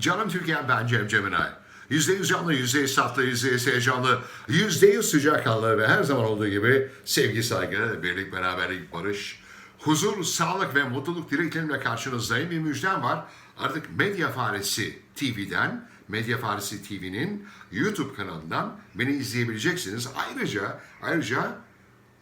Canım Türkiye'm ben Cem Ceminay. Yüzde yüz canlı, yüzde yüz tatlı, yüzde yüz heyecanlı, yüzde yüz sıcakkanlı ve her zaman olduğu gibi sevgi, saygı, birlik, beraberlik, barış, huzur, sağlık ve mutluluk dileklerimle karşınızdayım. Bir müjdem var. Artık Medya Faresi TV'den, Medya Faresi TV'nin YouTube kanalından beni izleyebileceksiniz. Ayrıca, ayrıca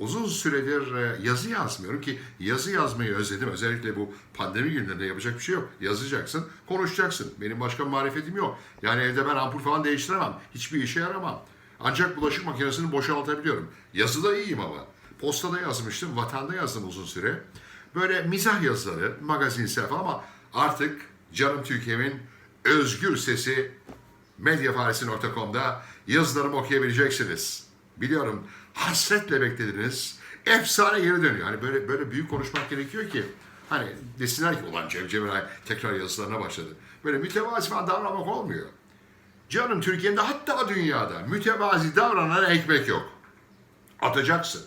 Uzun süredir e, yazı yazmıyorum ki yazı yazmayı özledim. Özellikle bu pandemi günlerinde yapacak bir şey yok. Yazacaksın, konuşacaksın. Benim başka marifetim yok. Yani evde ben ampul falan değiştiremem. Hiçbir işe yaramam. Ancak bulaşık makinesini boşaltabiliyorum. Yazıda iyiyim ama. Postada yazmıştım, vatanda yazdım uzun süre. Böyle mizah yazıları, magazinsel falan ama artık canım Türkiye'min özgür sesi medyafaresi.com'da yazılarımı okuyabileceksiniz. Biliyorum hasretle beklediniz. Efsane geri dönüyor. Hani böyle böyle büyük konuşmak gerekiyor ki hani desinler ki ulan Cem Cemiray tekrar yazılarına başladı. Böyle mütevazi falan davranmak olmuyor. Canım Türkiye'de hatta dünyada mütevazi davranan ekmek yok. Atacaksın.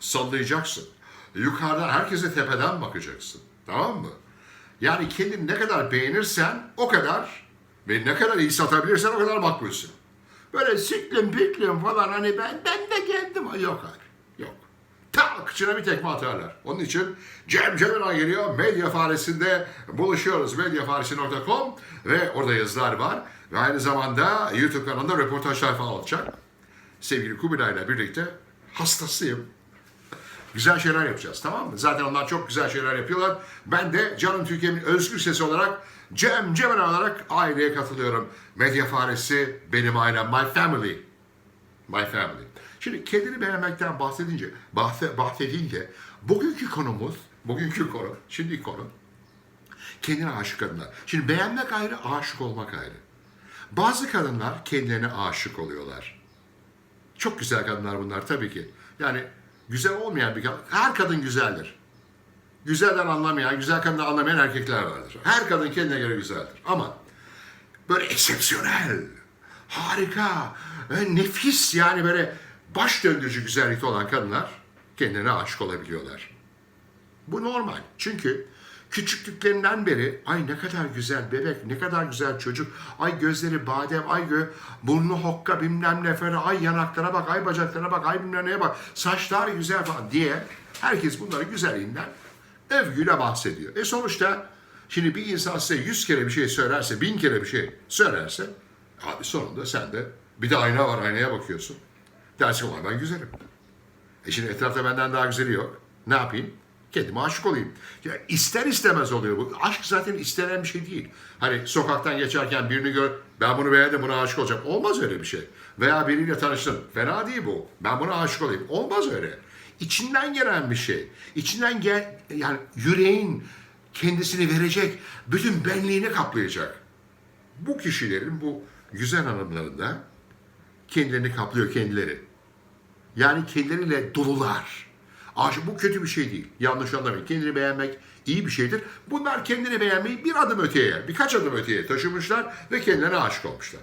Sallayacaksın. Yukarıdan herkese tepeden bakacaksın. Tamam mı? Yani kendini ne kadar beğenirsen o kadar ve ne kadar iyi satabilirsen o kadar makbulsün. Böyle siklim piklim falan hani ben ben de kendim yok abi. Yok. Tak kıçına bir tekme atarlar. Onun için Cem Cemina geliyor. Medya Faresi'nde buluşuyoruz. Medyafaresi.com ve orada yazılar var. Ve aynı zamanda YouTube kanalında röportajlar falan olacak. Sevgili Kubilay ile birlikte hastasıyım. Güzel şeyler yapacağız tamam mı? Zaten onlar çok güzel şeyler yapıyorlar. Ben de Canım Türkiye'nin özgür sesi olarak Cem Cemil olarak aileye katılıyorum. Medya faresi benim ailem, my family. My family. Şimdi kendini beğenmekten bahsedince, bahse, bahsedince bugünkü konumuz, bugünkü konu, şimdi konu kendine aşık kadınlar. Şimdi beğenmek ayrı, aşık olmak ayrı. Bazı kadınlar kendilerine aşık oluyorlar. Çok güzel kadınlar bunlar tabii ki. Yani güzel olmayan bir kadın, her kadın güzeldir. Güzelden anlamayan, güzel kadından anlamayan erkekler vardır. Her kadın kendine göre güzeldir. Ama böyle eksepsiyonel, harika, e, nefis yani böyle baş döndürücü güzellikte olan kadınlar kendine aşık olabiliyorlar. Bu normal. Çünkü küçüklüklerinden beri ay ne kadar güzel bebek, ne kadar güzel çocuk, ay gözleri badem, ay gö burnu hokka bilmem ne falan, ay yanaklara bak, ay bacaklarına bak, ay bilmem neye bak, saçlar güzel falan diye herkes bunların güzelliğinden övgüyle bahsediyor. E sonuçta şimdi bir insan size yüz kere bir şey söylerse, bin kere bir şey söylerse abi sonunda sen de bir de ayna var aynaya bakıyorsun. Dersin ulan ben güzelim. E şimdi etrafta benden daha güzeli yok. Ne yapayım? Kendime aşık olayım. Ya ister istemez oluyor bu. Aşk zaten istenen bir şey değil. Hani sokaktan geçerken birini gör, ben bunu beğendim, buna aşık olacağım. Olmaz öyle bir şey. Veya biriyle tanıştın. Fena değil bu. Ben buna aşık olayım. Olmaz öyle. İçinden gelen bir şey. İçinden gel, yani yüreğin kendisini verecek, bütün benliğini kaplayacak. Bu kişilerin, bu güzel hanımların da kendilerini kaplıyor kendileri. Yani kendileriyle dolular. Aşık bu kötü bir şey değil. Yanlış anlamayın. Kendini beğenmek iyi bir şeydir. Bunlar kendini beğenmeyi bir adım öteye, birkaç adım öteye taşımışlar ve kendilerine aşık olmuşlar.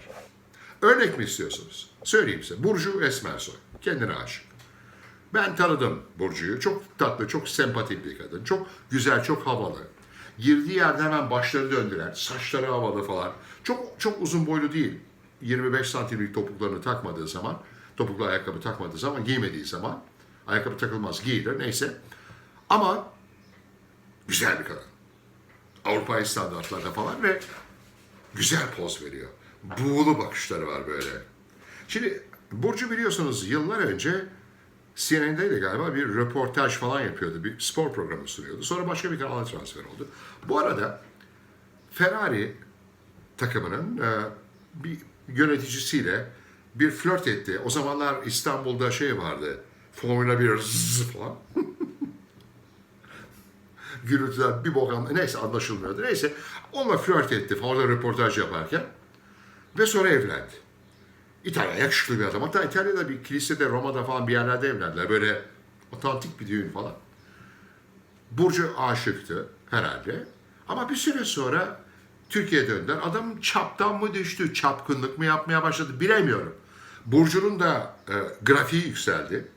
Örnek mi istiyorsunuz? Söyleyeyim size. Burcu Esmersoy. Kendine aşık. Ben tanıdım Burcu'yu. Çok tatlı, çok sempatik bir kadın. Çok güzel, çok havalı. Girdiği yerde hemen başları döndüren, saçları havalı falan. Çok çok uzun boylu değil. 25 santimlik topuklarını takmadığı zaman, topuklu ayakkabı takmadığı zaman, giymediği zaman, ayakkabı takılmaz, giyilir neyse. Ama güzel bir kadın. Avrupa standartlarda falan ve güzel poz veriyor. Buğulu bakışları var böyle. Şimdi Burcu biliyorsunuz yıllar önce CNN'deydi galiba bir röportaj falan yapıyordu. Bir spor programı sunuyordu. Sonra başka bir kanala transfer oldu. Bu arada Ferrari takımının e, bir yöneticisiyle bir flört etti. O zamanlar İstanbul'da şey vardı. Formula 1 zzz falan. Gürültüler bir bok anla- Neyse anlaşılmıyordu. Neyse onunla flört etti orada röportaj yaparken. Ve sonra evlendi. İtalya yakışıklı bir adam. Hatta İtalya'da bir kilisede, Roma'da falan bir yerlerde evlendiler. Böyle otantik bir düğün falan. Burcu aşıktı herhalde. Ama bir süre sonra Türkiye'ye döndüler. Adam çaptan mı düştü, çapkınlık mı yapmaya başladı bilemiyorum. Burcu'nun da e, grafiği yükseldi.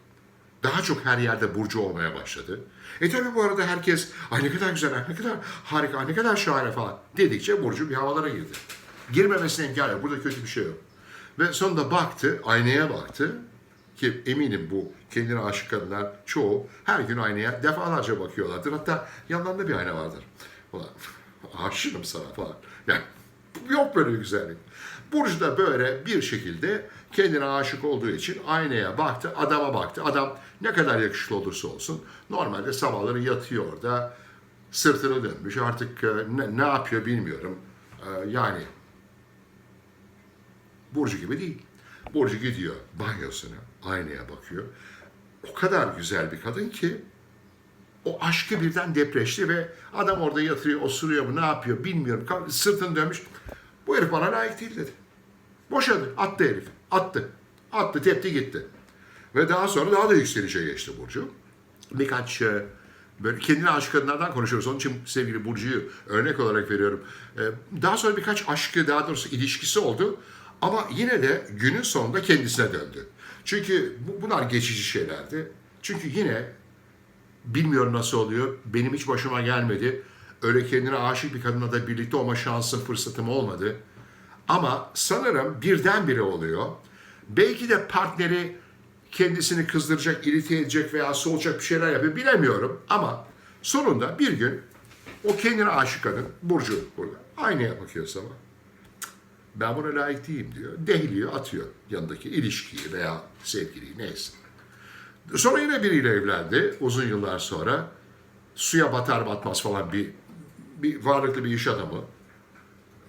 Daha çok her yerde Burcu olmaya başladı. E tabi bu arada herkes ay ne kadar güzel, ne kadar harika, ne kadar şahane falan dedikçe Burcu bir havalara girdi. Girmemesine engel yok. Burada kötü bir şey yok. Ve sonunda baktı, aynaya baktı. Ki eminim bu kendine aşık kadınlar çoğu her gün aynaya defalarca bakıyorlardır. Hatta yanlarında bir ayna vardır. Ulan aşığım sana falan. Yani yok böyle bir güzellik. Burcu da böyle bir şekilde kendine aşık olduğu için aynaya baktı, adama baktı. Adam ne kadar yakışıklı olursa olsun normalde sabahları yatıyor orada. Sırtını dönmüş artık e, ne, ne yapıyor bilmiyorum. E, Yani Burcu gibi değil. Burcu gidiyor banyosuna, aynaya bakıyor. O kadar güzel bir kadın ki o aşkı birden depreşti ve adam orada yatırıyor, osuruyor mu, ne yapıyor bilmiyorum. Sırtını dönmüş. Bu herif bana layık değil dedi. Boşadı. Attı herif. Attı. Attı, tepti gitti. Ve daha sonra daha da yükselişe geçti Burcu. Birkaç e, böyle kendine aşık kadınlardan konuşuyoruz. Onun için sevgili Burcu'yu örnek olarak veriyorum. E, Daha sonra birkaç aşkı, daha doğrusu ilişkisi oldu. Ama yine de günün sonunda kendisine döndü. Çünkü bu- bunlar geçici şeylerdi. Çünkü yine bilmiyorum nasıl oluyor. Benim hiç başıma gelmedi. Öyle kendine aşık bir kadınla da birlikte olma şansım, fırsatım olmadı. Ama sanırım birdenbire oluyor. Belki de partneri kendisini kızdıracak, irite edecek veya soğutacak bir şeyler yapıyor bilemiyorum. Ama sonunda bir gün o kendine aşık kadın, Burcu burada, aynaya bakıyor. Cık, Ben buna layık değilim diyor. Dehliyor, atıyor yanındaki ilişkiyi veya sevgiliyi neyse. Sonra yine biriyle evlendi uzun yıllar sonra. Suya batar batmaz falan bir, bir varlıklı bir iş adamı.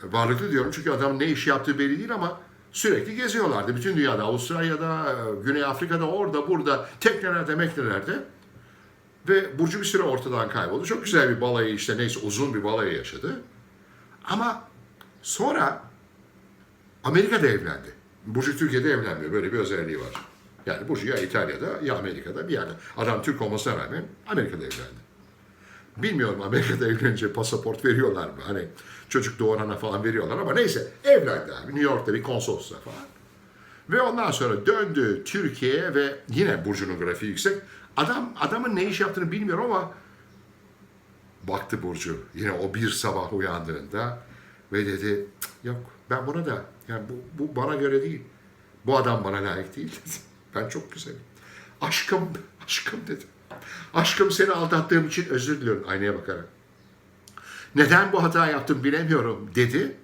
Varlıklı diyorum çünkü adam ne iş yaptığı belli değil ama sürekli geziyorlardı. Bütün dünyada, Avustralya'da, Güney Afrika'da, orada, burada, teknelerde, meknelerde. Ve Burcu bir süre ortadan kayboldu. Çok güzel bir balayı işte neyse uzun bir balayı yaşadı. Ama sonra Amerika'da evlendi. Burcu Türkiye'de evlenmiyor. Böyle bir özelliği var. Yani Burcu ya İtalya'da ya Amerika'da bir yerde. Adam Türk olmasına rağmen Amerika'da evlendi. Bilmiyorum Amerika'da evlenince pasaport veriyorlar mı? Hani çocuk doğurana falan veriyorlar ama neyse evlendi abi. New York'ta bir konsolosla falan. Ve ondan sonra döndü Türkiye'ye ve yine Burcu'nun grafiği yüksek. Adam adamın ne iş yaptığını bilmiyorum ama baktı Burcu yine o bir sabah uyandığında ve dedi "Cık, yok ben buna da yani bu, bu bana göre değil. Bu adam bana layık değil dedi. Ben çok güzelim. Aşkım, aşkım dedi. Aşkım seni aldattığım için özür diliyorum aynaya bakarak. Neden bu hata yaptım bilemiyorum dedi.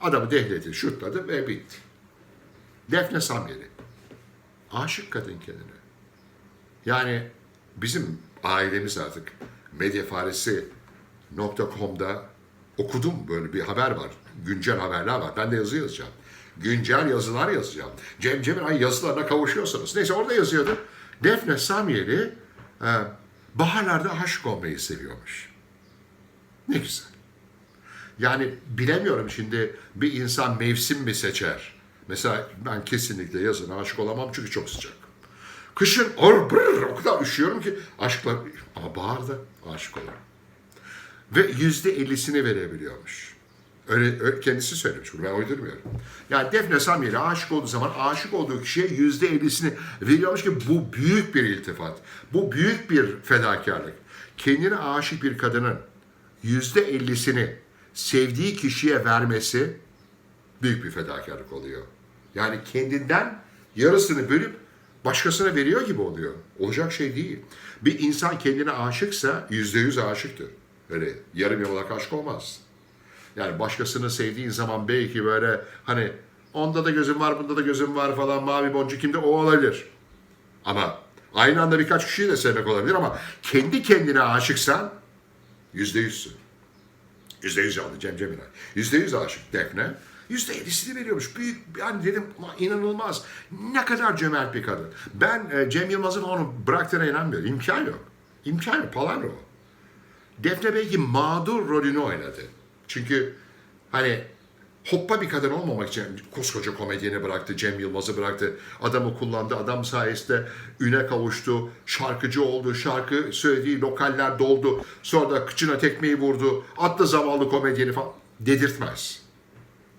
Adamı dehledi, şutladı ve bitti. Defne Samyeli. Aşık kadın kendine. Yani bizim ailemiz artık medyafaresi.com'da okudum böyle bir haber var. Güncel haberler var. Ben de yazı yazacağım. Güncel yazılar yazacağım. Cem Cemiray yazılarına kavuşuyorsanız. Neyse orada yazıyordu. Defne Samyeli e, baharlarda aşık olmayı seviyormuş. Ne güzel. Yani bilemiyorum şimdi bir insan mevsim mi seçer? Mesela ben kesinlikle yazın aşık olamam çünkü çok sıcak. Kışın or, brr, o kadar üşüyorum ki aşkla ama baharda aşık olurum. Ve yüzde ellisini verebiliyormuş. Öyle, öyle kendisi söylemiş bunu ben uydurmuyorum. Yani Defne Samyeli aşık olduğu zaman aşık olduğu kişiye yüzde ellisini veriyormuş ki bu büyük bir iltifat. Bu büyük bir fedakarlık. Kendine aşık bir kadının yüzde ellisini sevdiği kişiye vermesi büyük bir fedakarlık oluyor. Yani kendinden yarısını bölüp başkasına veriyor gibi oluyor. Olacak şey değil. Bir insan kendine aşıksa yüzde yüz aşıktır. Öyle yarım yamalak aşk olmaz. Yani başkasını sevdiğin zaman belki böyle hani onda da gözüm var, bunda da gözüm var falan mavi boncuk kimde o olabilir. Ama aynı anda birkaç kişiyi de sevmek olabilir ama kendi kendine aşıksan yüzde yüzsün. Yüzde yüz aldı Cem Cemiray. Yüzde yüz aşık Defne. Yüzde yedisini veriyormuş. Büyük yani dedim "Ulan inanılmaz. Ne kadar cömert bir kadın. Ben e, Cem Yılmaz'ın onu bıraktığına inanmıyorum. İmkan yok. İmkan yok. Palavra o. Defne belki mağdur rolünü oynadı. Çünkü hani hoppa bir kadın olmamak için koskoca komedyeni bıraktı, Cem Yılmaz'ı bıraktı. Adamı kullandı, adam sayesinde üne kavuştu, şarkıcı oldu, şarkı söylediği lokaller doldu. Sonra da kıçına tekmeyi vurdu, attı zavallı komedyeni falan. Dedirtmez.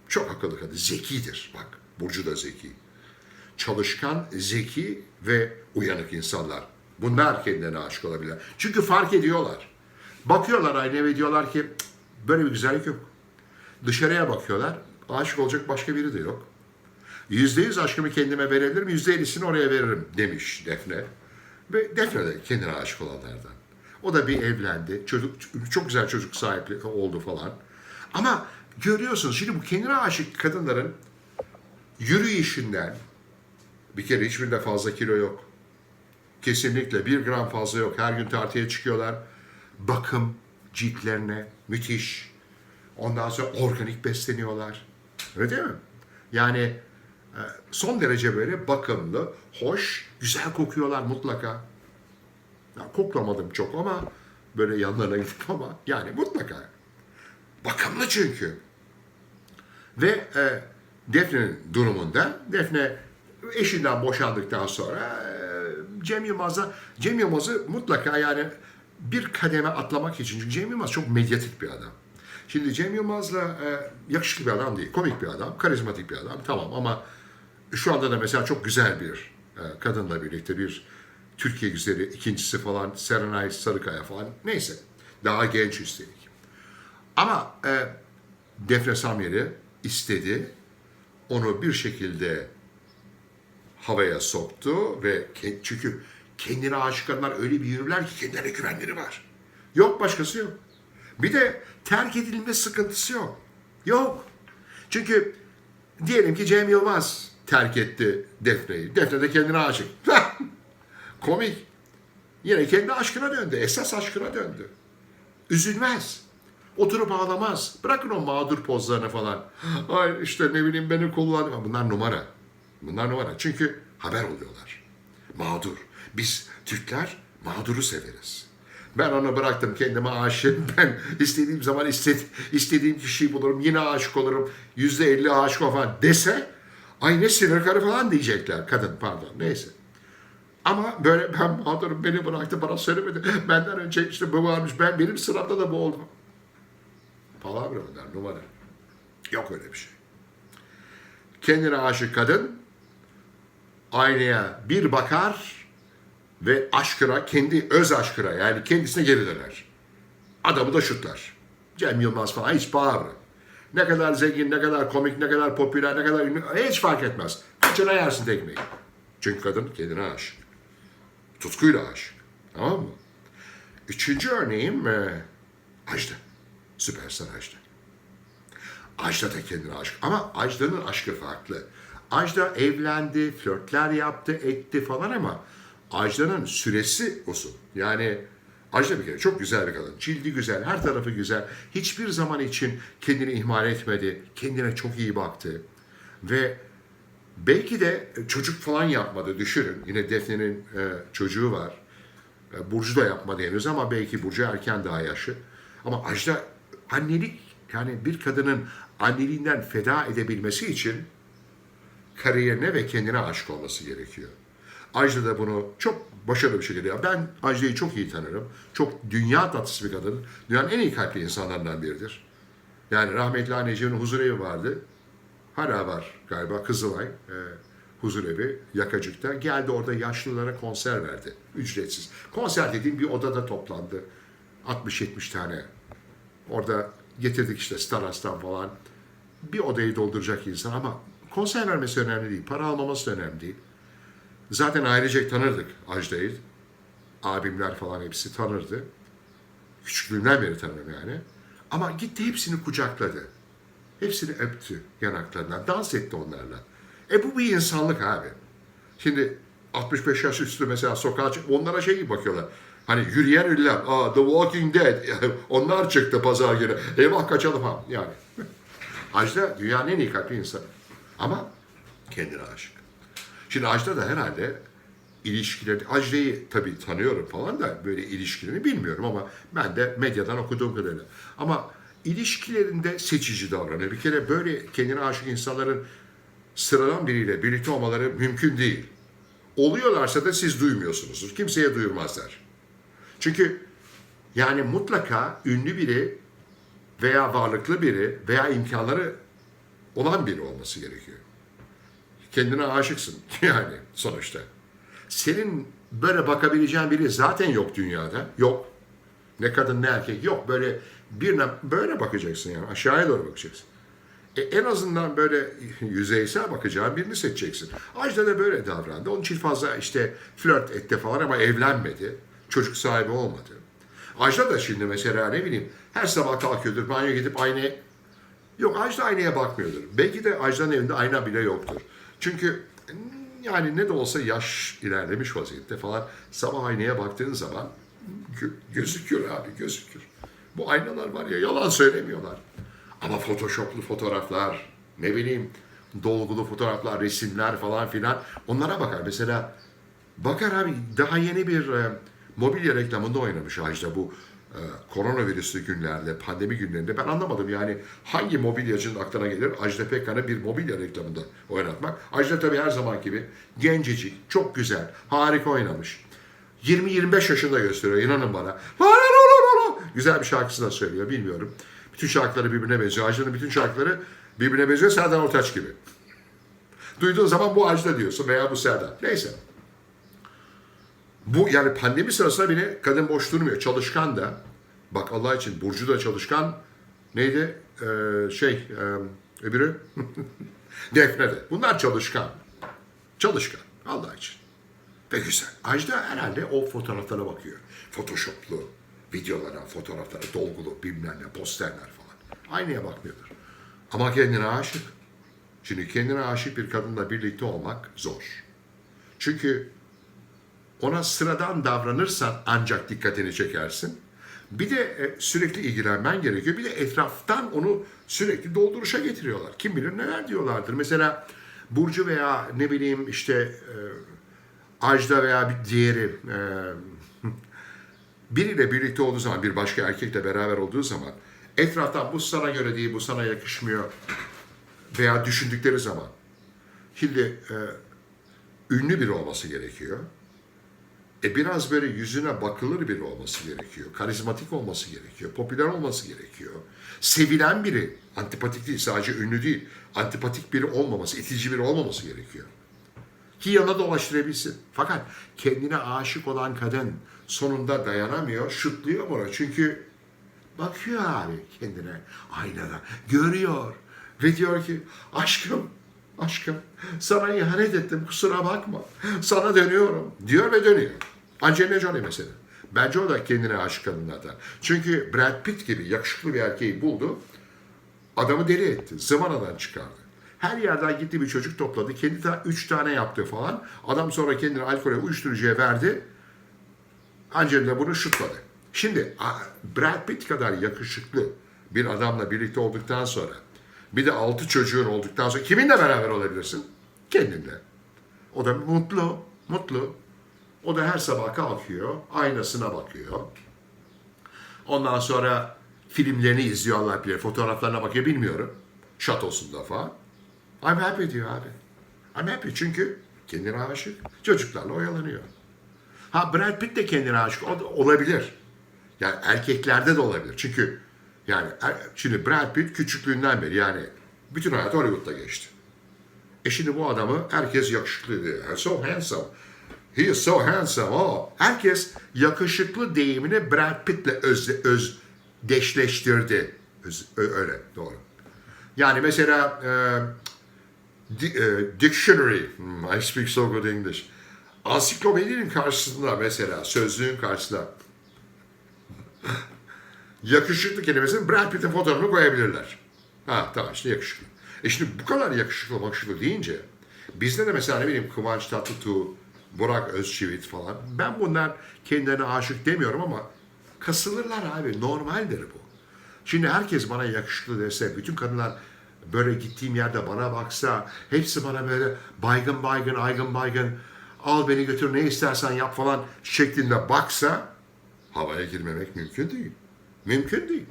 Çok akıllı kadın, zekidir. Bak, Burcu da zeki. Çalışkan, zeki ve uyanık insanlar. Bunlar kendilerine aşık olabilirler. Çünkü fark ediyorlar. Bakıyorlar aynaya ve diyorlar ki "Cık, böyle bir güzellik yok. Dışarıya bakıyorlar. Aşık olacak başka biri de yok. Yüzde yüz aşkımı kendime verebilirim, yüzde ellisini oraya veririm demiş Defne. Ve Defne de kendine aşık olanlardan. O da bir evlendi. Çocuk, çok güzel çocuk sahibi oldu falan. Ama görüyorsunuz şimdi bu kendine aşık kadınların yürüyüşünden bir kere hiçbirinde fazla kilo yok. Kesinlikle bir gram fazla yok. Her gün tartıya çıkıyorlar. Bakım ciltlerine müthiş. Ondan sonra organik besleniyorlar. Öyle değil mi? Yani e, son derece böyle bakımlı, hoş, güzel kokuyorlar mutlaka. Ya, koklamadım çok ama böyle yanlarına gidip ama yani mutlaka. Bakımlı çünkü. Ve e, Defne'nin durumunda, Defne eşinden boşandıktan sonra e, Cem Yılmaz'la, Cem Yılmaz'ı mutlaka yani bir kademe atlamak için, çünkü Cem Yılmaz çok medyatik bir adam. Şimdi Cem Yılmaz'la e, yakışıklı bir adam değil, komik bir adam, karizmatik bir adam tamam ama şu anda da mesela çok güzel bir e, kadınla birlikte bir Türkiye güzeli ikincisi falan Serenay Sarıkaya falan neyse daha genç üstelik. Ama e, Defne Samyer'i istedi. Onu bir şekilde havaya soktu ve çünkü kendine aşık kadınlar öyle bir yürürler ki kendilerine güvenleri var. Yok başkası yok. Bir de terk edilme sıkıntısı yok. Yok. Çünkü diyelim ki Cem Yılmaz terk etti Defne'yi. Defne de kendine aşık. Komik. Yine kendi aşkına döndü. Esas aşkına döndü. Üzülmez. Oturup ağlamaz. Bırakın o mağdur pozlarını falan. Ay işte ne bileyim beni kullanma. Bunlar numara. Bunlar numara. Çünkü haber oluyorlar. Mağdur. Biz Türkler mağduru severiz. Ben onu bıraktım kendime aşığım. Ben istediğim zaman istedi, istediğim kişiyi bulurum. Yine aşık olurum. Yüzde elli aşık falan dese ay ne sinir karı falan diyecekler. Kadın pardon neyse. Ama böyle ben mağdurum beni bıraktı bana söylemedi. Benden önce işte bu varmış. Ben benim sıramda da bu oldu. Palavra bunlar numara. Yok öyle bir şey. Kendine aşık kadın aynaya bir bakar ve aşkına, kendi öz aşkına yani kendisine geri döner. Adamı da şutlar. Cem Yılmaz falan hiç palavra. Ne kadar zengin, ne kadar komik, ne kadar popüler, ne kadar ünlü hiç fark etmez. Kaçına yersin tekmeyi. Çünkü kadın kendine aşık. Tutkuyla aşık. Tamam mı? Üçüncü örneğim e, Ajda. Süperstar Ajda. Ajda da kendine aşık. Ama Ajda'nın aşkı farklı. Ajda evlendi, flörtler yaptı, etti falan ama Ajda'nın süresi uzun. Yani Ajda bir kere çok güzel bir kadın. Cildi güzel, her tarafı güzel. Hiçbir zaman için kendini ihmal etmedi. Kendine çok iyi baktı. Ve belki de çocuk falan yapmadı. Düşünün. Yine Defne'nin e, çocuğu var. E, Burcu da yapmadı henüz ama belki Burcu erken daha yaşı. Ama Ajda annelik yani bir kadının anneliğinden feda edebilmesi için kariyerine ve kendine aşık olması gerekiyor. Ajda da bunu çok başarılı bir şekilde yapıyor. Ben Ajda'yı çok iyi tanırım. Çok dünya tatlısı bir kadın. Dünyanın en iyi kalpli insanlarından biridir. Yani rahmetli anneciğimin huzurevi vardı. Hala var galiba Kızılay e, huzurevi Yakacık'ta. Geldi orada yaşlılara konser verdi. Ücretsiz. Konser dediğim bir odada toplandı. 60-70 tane. Orada getirdik işte Staras'tan falan. Bir odayı dolduracak insan ama konser vermesi önemli değil. Para almaması önemli değil. Zaten ailecek tanırdık Ajda'yı. Abimler falan hepsi tanırdı. Küçüklüğümden beri tanırım yani. Ama gitti hepsini kucakladı. Hepsini öptü yanaklarından. Dans etti onlarla. E bu bir insanlık abi. Şimdi 65 yaş üstü mesela sokağa çık, onlara şey gibi bakıyorlar. Hani yürüyen ünlem, aa The Walking Dead, onlar çıktı pazar günü. Eyvah kaçalım ha. Yani. Ajda dünyanın en iyi kalpli insanı. Ama kendine aşık. Şimdi Ajda da herhalde ilişkileri, Ajda'yı tabii tanıyorum falan da böyle ilişkilerini bilmiyorum ama ben de medyadan okuduğum kadarıyla. Ama ilişkilerinde seçici davranıyor. Bir kere böyle kendine aşık insanların sıradan biriyle birlikte olmaları mümkün değil. Oluyorlarsa da siz duymuyorsunuzdur. Kimseye duyurmazlar. Çünkü yani mutlaka ünlü biri veya varlıklı biri veya imkanları olan biri olması gerekiyor. Kendine aşıksın yani sonuçta. Senin böyle bakabileceğin biri zaten yok dünyada. Yok. Ne kadın ne erkek yok. Böyle birine böyle bakacaksın yani aşağıya doğru bakacaksın. E, en azından böyle yüzeysel bakacağın birini seçeceksin. Ajda da böyle davrandı. Onun için fazla işte flört etti falan ama evlenmedi. Çocuk sahibi olmadı. Ajda da şimdi mesela ne bileyim her sabah kalkıyordur banyoya gidip aynaya Yok Ajda aynaya bakmıyordur. Belki de Ajda'nın evinde ayna bile yoktur. Çünkü mm, yani ne de olsa yaş ilerlemiş vaziyette falan sabah aynaya baktığın zaman gö- gözüküyor abi gözüküyor. Bu aynalar var ya yalan söylemiyorlar. Ama photoshoplu fotoğraflar ne bileyim dolgulu fotoğraflar, resimler falan filan onlara bakar. Mesela bakar abi daha yeni bir e, mobilya reklamında oynamış Ajda bu koronavirüslü günlerde, pandemi günlerinde ben anlamadım yani hangi mobilyacının aklına gelir Ajda Pekkan'ı bir mobilya reklamında oynatmak. Ajda tabii her zaman gibi gencecik, çok güzel, harika oynamış. 20-25 yaşında gösteriyor inanın bana. Güzel bir şarkısı da söylüyor bilmiyorum. Bütün şarkıları birbirine benziyor. Ajda'nın bütün şarkıları birbirine benziyor. Serdar Ortaç gibi. Duyduğun zaman bu Ajda diyorsun veya bu Serdar. Neyse. Bu yani pandemi sırasında bile kadın boş durmuyor. Çalışkan da. Bak Allah için Burcu da çalışkan. Neydi? Ee, şey, e, öbürü? Defne de. Bunlar çalışkan. Çalışkan. Allah için. Ve güzel. Ajda herhalde o fotoğraflara bakıyor. Photoshoplu videolara, fotoğraflara, dolgulu bilmem ne, posterler falan. Aynaya bakmıyordur. Ama kendine aşık. Şimdi kendine aşık bir kadınla birlikte olmak zor. Çünkü ona sıradan davranırsan ancak dikkatini çekersin. Bir de e, sürekli ilgilenmen gerekiyor. Bir de etraftan onu sürekli dolduruşa getiriyorlar. Kim bilir neler diyorlardır. Mesela Burcu veya ne bileyim işte e, Ajda veya bir diğeri e, biriyle birlikte olduğu zaman, bir başka erkekle beraber olduğu zaman etraftan bu sana göre değil, bu sana yakışmıyor veya düşündükleri zaman şimdi e, ünlü biri olması gerekiyor. E biraz böyle yüzüne bakılır biri olması gerekiyor. Karizmatik olması gerekiyor. Popüler olması gerekiyor. Sevilen biri, antipatik değil sadece ünlü değil. Antipatik biri olmaması, itici biri olmaması gerekiyor. Ki yana dolaştırabilsin. Fakat kendine aşık olan kadın sonunda dayanamıyor, şutluyor bunu. Çünkü bakıyor abi kendine aynada, görüyor ve diyor ki aşkım, aşkım sana ihanet ettim kusura bakma, sana dönüyorum diyor ve dönüyor. Angelina Jolie mesela. Bence o da kendine aşık kadınlardan. Çünkü Brad Pitt gibi yakışıklı bir erkeği buldu, adamı deli etti, zıvanadan çıkardı. Her yerden gitti bir çocuk topladı, kendi ta üç tane yaptı falan. Adam sonra kendini alkole, uyuşturucuya verdi. Angelina bunu şutladı. Şimdi Brad Pitt kadar yakışıklı bir adamla birlikte olduktan sonra bir de altı çocuğun olduktan sonra kiminle beraber olabilirsin? Kendinle. O da mutlu, mutlu. O da her sabah kalkıyor, aynasına bakıyor. Ondan sonra filmlerini izliyor Allah bilir, fotoğraflarına bakıyor bilmiyorum. Şatosunda falan. I'm happy diyor abi. I'm happy çünkü kendine aşık. Çocuklarla oyalanıyor. Ha Brad Pitt de kendine aşık o da olabilir. Yani erkeklerde de olabilir. Çünkü yani er- şimdi Brad Pitt küçüklüğünden beri yani bütün hayatı Hollywood'da geçti. E şimdi bu adamı herkes yakışıklı diyor. So handsome. He is so handsome. Oh. Herkes yakışıklı deyimini Brad Pitt'le öz. Öz, ö- öyle doğru. Yani mesela e, di- e, dictionary, hmm, I speak so good English. Ansiklopedinin karşısında mesela sözlüğün karşısında yakışıklı kelimesinin Brad Pitt'in fotoğrafını koyabilirler. Ha tamam işte yakışıklı. E şimdi bu kadar yakışıklı yakışıklı deyince bizde de mesela ne bileyim Kıvanç Tatlıtuğ, Burak Özçivit falan. Ben bunlar kendilerine aşık demiyorum ama kasılırlar abi. Normaldir bu. Şimdi herkes bana yakışıklı dese, bütün kadınlar böyle gittiğim yerde bana baksa, hepsi bana böyle baygın baygın, aygın baygın, al beni götür ne istersen yap falan şeklinde baksa, havaya girmemek mümkün değil. Mümkün değil.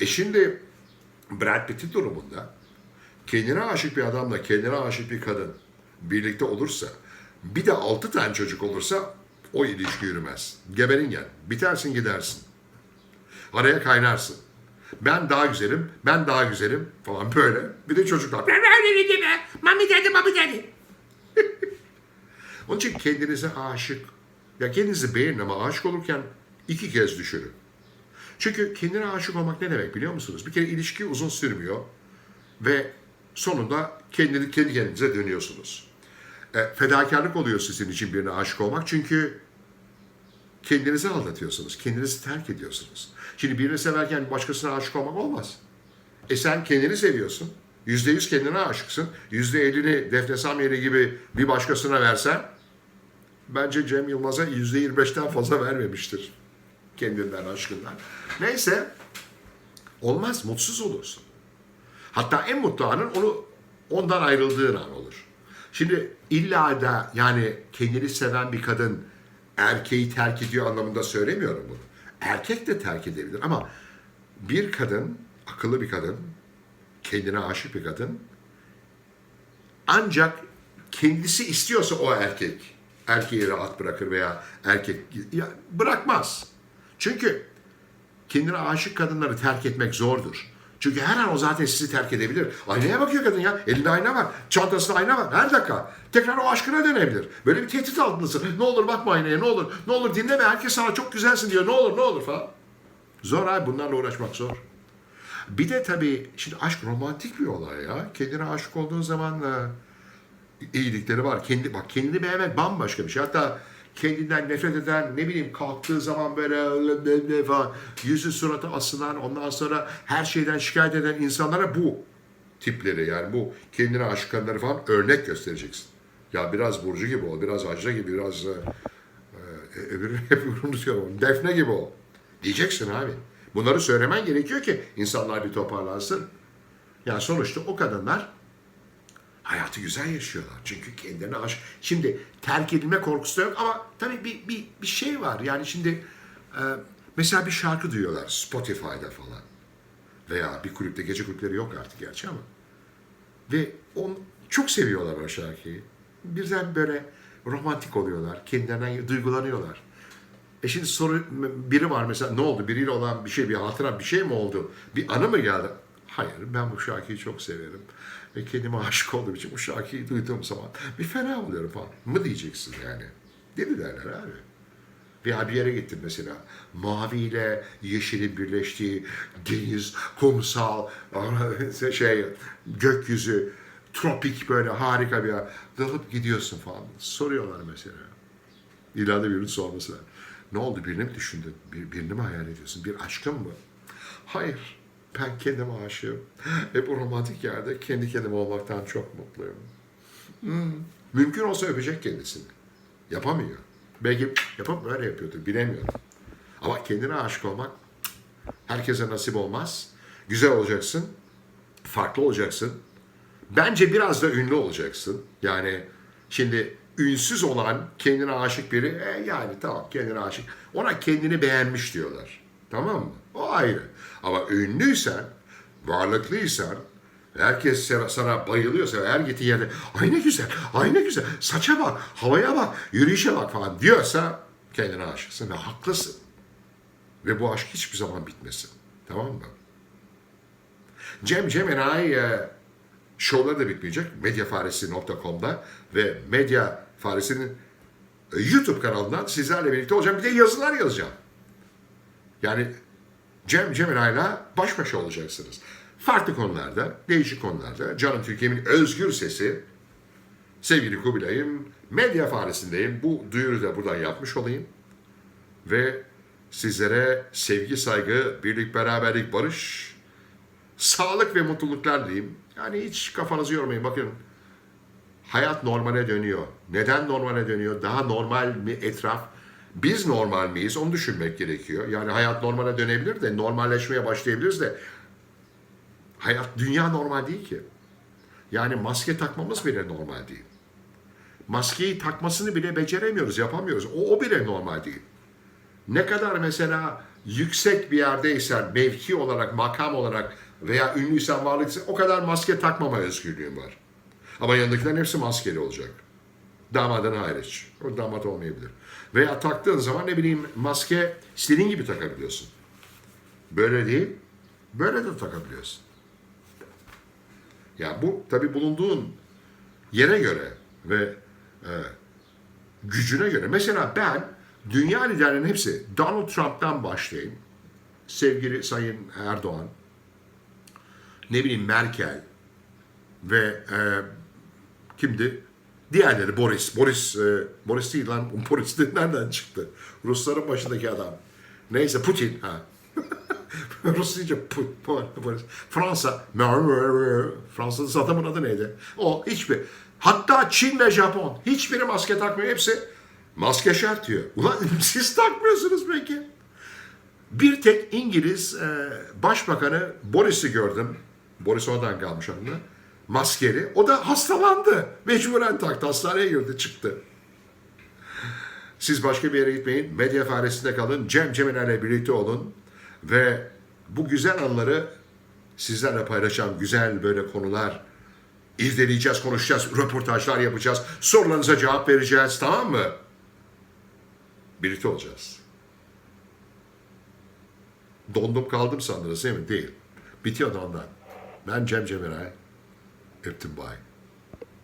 E şimdi Brad Pitt'in durumunda kendine aşık bir adamla kendine aşık bir kadın birlikte olursa bir de altı tane çocuk olursa o ilişki yürümez. Geberin gel. Bitersin gidersin. Araya kaynarsın. Ben daha güzelim, ben daha güzelim falan böyle. Bir de çocuklar. Mami dedi, mami dedi. Onun için kendinize aşık, ya kendinizi beğenin ama aşık olurken iki kez düşünün. Çünkü kendine aşık olmak ne demek biliyor musunuz? Bir kere ilişki uzun sürmüyor. ve sonunda kendi, kendi kendinize dönüyorsunuz. E, fedakarlık oluyor sizin için birine aşık olmak çünkü kendinizi aldatıyorsunuz, kendinizi terk ediyorsunuz. Şimdi birini severken başkasına aşık olmak olmaz. E sen kendini seviyorsun. Yüzde yüz kendine aşıksın. Yüzde ellini Defne Samyeli gibi bir başkasına versen bence Cem Yılmaz'a yüzde yirmi beşten fazla vermemiştir. Kendinden aşkından. Neyse olmaz mutsuz olursun. Hatta en mutlu anın onu ondan ayrıldığın an olur. Şimdi illa da yani kendini seven bir kadın erkeği terk ediyor anlamında söylemiyorum bunu. Erkek de terk edebilir ama bir kadın, akıllı bir kadın, kendine aşık bir kadın ancak kendisi istiyorsa o erkek erkeği rahat bırakır veya erkek ya, bırakmaz. Çünkü kendine aşık kadınları terk etmek zordur. Çünkü her an o zaten sizi terk edebilir. Aynaya bakıyor kadın ya. Elinde ayna var. Çantasında ayna var. Her dakika. Tekrar o aşkına dönebilir. Böyle bir tehdit altındasın. Ne olur bakma aynaya ne olur. Ne olur dinleme. Herkes sana çok güzelsin diyor. Ne olur ne olur falan. Zor abi bunlarla uğraşmak zor. Bir de tabii şimdi aşk romantik bir olay ya. Kendine aşık olduğun zaman da iyilikleri var. Kendi bak kendini beğenmek bambaşka bir şey. Hatta kendinden nefret eden ne bileyim kalktığı zaman böyle öyle falan yüzü suratı asılan ondan sonra her şeyden şikayet eden insanlara bu tipleri yani bu kendine aşık kadınları falan örnek göstereceksin. Ya biraz Burcu gibi ol, biraz Ajda gibi, biraz e, e, öbürünü hep unutuyorum. Defne gibi ol. Diyeceksin abi. Bunları söylemen gerekiyor ki insanlar bir toparlansın. Yani sonuçta o kadınlar hayatı güzel yaşıyorlar. Çünkü kendilerine aşık. Şimdi terk edilme korkusu da yok ama tabii bir, bir, bir şey var. Yani şimdi e, mesela bir şarkı duyuyorlar Spotify'da falan. Veya bir kulüpte, gece kulüpleri yok artık gerçi ama. Ve on, çok seviyorlar o şarkıyı. Birden böyle romantik oluyorlar. Kendilerine duygulanıyorlar. E şimdi soru biri var mesela ne oldu? Biriyle olan bir şey, bir hatıra bir şey mi oldu? Bir anı mı geldi? Hayır ben bu şarkıyı çok severim. Ve kendime aşık olduğum için bu şarkıyı duyduğum zaman bir fena oluyorum falan. Mı diyeceksin yani? Deli derler abi. Veya bir yere gittim mesela. Mavi ile yeşilin birleştiği deniz, kumsal, şey, gökyüzü, tropik böyle harika bir yer. Dalıp gidiyorsun falan. Soruyorlar mesela. İleride birinin sorması. Ne oldu birini mi düşündün? Bir, birini mi hayal ediyorsun? Bir aşkın mı? Hayır. Ben kendime aşığım. Ve bu romantik yerde kendi kendime olmaktan çok mutluyum. Hmm. Mümkün olsa öpecek kendisini. Yapamıyor. Belki yapıp böyle yapıyordur. Bilemiyorum. Ama kendine aşık olmak herkese nasip olmaz. Güzel olacaksın. Farklı olacaksın. Bence biraz da ünlü olacaksın. Yani şimdi ünsüz olan kendine aşık biri e, yani tamam kendine aşık. Ona kendini beğenmiş diyorlar. Tamam mı? O ayrı. Ama ünlüysen, varlıklıysan, herkes sana- bayılıyorsa, her gittiği yerde ay ne güzel, ay ne güzel, saça bak, havaya bak, yürüyüşe bak falan diyorsa kendine aşıksın ve haklısın. Ve bu aşk hiçbir zaman bitmesin. Tamam mı? Cem Cem Enayi e, şovları da bitmeyecek. Medyafaresi.com'da ve Medya Faresi'nin e, YouTube kanalından sizlerle birlikte olacağım. Bir de yazılar yazacağım. Yani Cem Cemiray'la baş başa olacaksınız. Farklı konularda, değişik konularda. Canım Türkiye'min özgür sesi. Sevgili Kubilay'ım, medya faresindeyim. Bu duyuru da buradan yapmış olayım. Ve sizlere sevgi, saygı, birlik, beraberlik, barış, sağlık ve mutluluklar diyeyim. Yani hiç kafanızı yormayın. Bakın hayat normale dönüyor. Neden normale dönüyor? Daha normal mi etraf? Biz normal miyiz? Onu düşünmek gerekiyor. Yani hayat normale dönebilir de normalleşmeye başlayabiliriz de hayat dünya normal değil ki. Yani maske takmamız bile normal değil. Maskeyi takmasını bile beceremiyoruz, yapamıyoruz. O, o bile normal değil. Ne kadar mesela yüksek bir yerdeysen, mevki olarak, makam olarak veya ünlüysen, varlıksan o kadar maske takmama özgürlüğün var. Ama yanındakilerin hepsi maskeli olacak. Damadın hariç. O damat olmayabilir. Veya taktığın zaman ne bileyim maske istediğin gibi takabiliyorsun. Böyle değil, böyle de takabiliyorsun. Ya bu tabi bulunduğun yere göre ve e, gücüne göre. Mesela ben dünya liderlerinin hepsi Donald Trump'tan başlayayım. Sevgili Sayın Erdoğan, ne bileyim Merkel, ve e, kimdi? Diğerleri Boris. Boris, e, Boris değil lan. Boris de nereden çıktı? Rusların başındaki adam. Neyse Putin. Ha. Rus deyince Pu- Pu- Boris. Fransa. Fransız adamın adı neydi? O hiçbir. Hatta Çin ve Japon. Hiçbiri maske takmıyor. Hepsi maske şart diyor. Ulan siz takmıyorsunuz peki. Bir tek İngiliz e, başbakanı Boris'i gördüm. Boris oradan kalmış onunla. Maskeli. O da hastalandı. Mecburen taktı. Hastaneye girdi çıktı. Siz başka bir yere gitmeyin. Medya faresinde kalın. Cem Cemiler'le birlikte olun. Ve bu güzel anları sizlerle paylaşacağım. Güzel böyle konular irdeleyeceğiz, konuşacağız, röportajlar yapacağız. Sorularınıza cevap vereceğiz. Tamam mı? Birlikte olacağız. Dondum kaldım sandınız değil mi? Değil. Bitiyor da ondan. Ben Cem Cemiray. Iptenby.